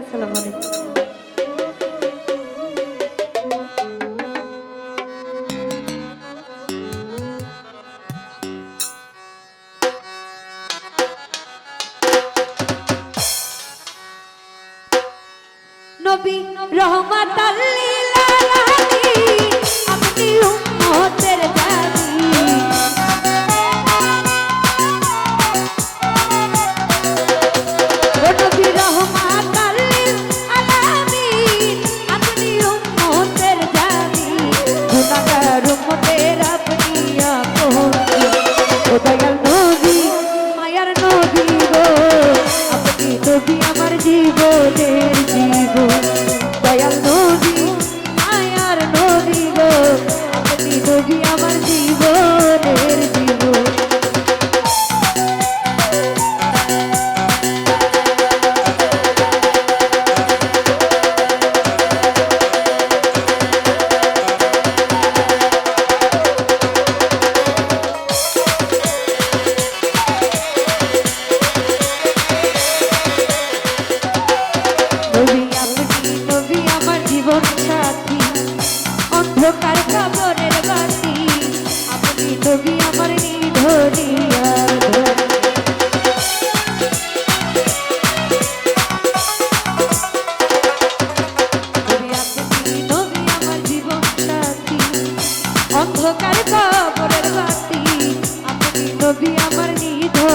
আসসালামু আলাইকুম। নবী রহমাতাল্লিল আলামিন আপনি উম্মত?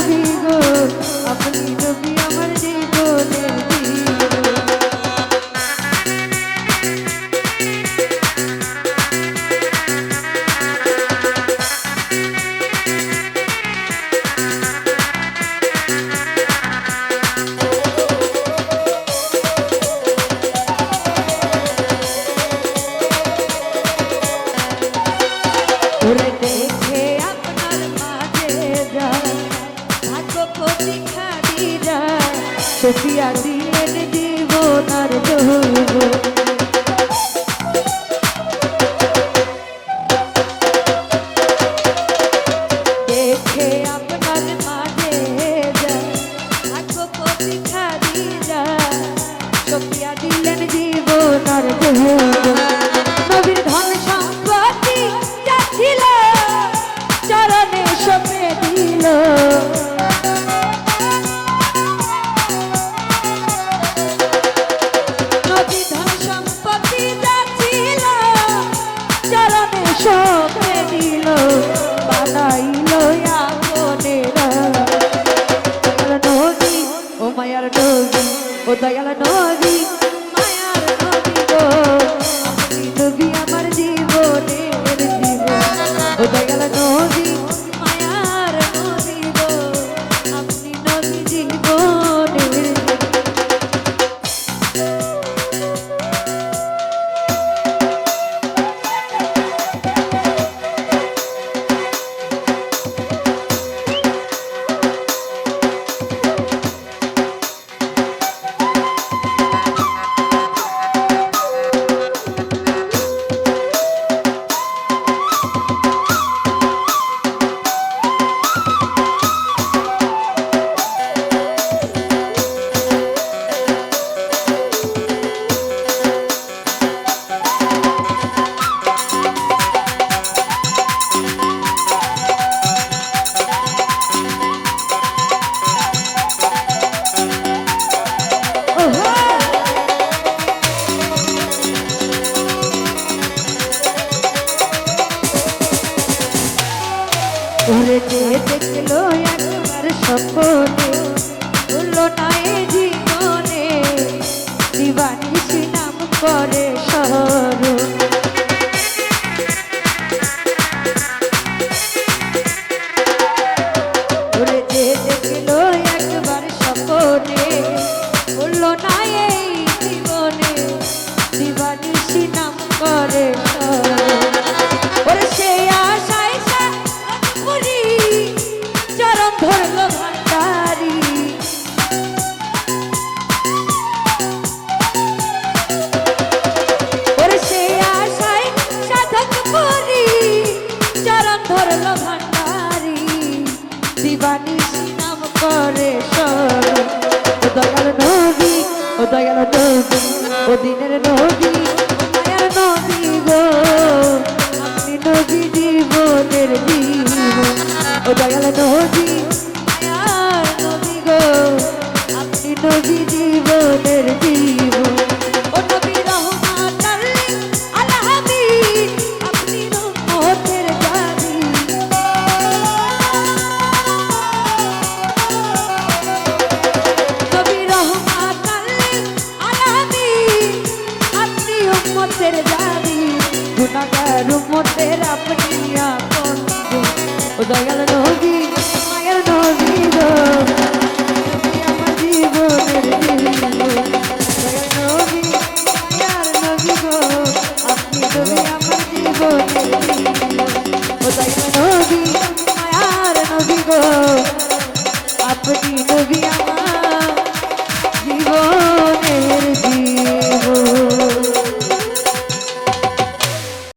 যাবি গো আপনি বসিয়া দিলেন জীবনার যৌব দেখে আপনার মাঝে থাকব প্রতীক্ষা দিয়া বসিয়া দিলেন জীবনার যৌব Chega ela noiva হলো না জীবনে। দিবানিসি নাম করে শহরে। স্মরণ ও দয়াল নদী, ও দয়াল দিনের নদী মায়ার নবী গো। আপনি নবী জীবনের জীবন ও দয়াল নবী উম্মতের আপনি আপন ও দয়াল নবী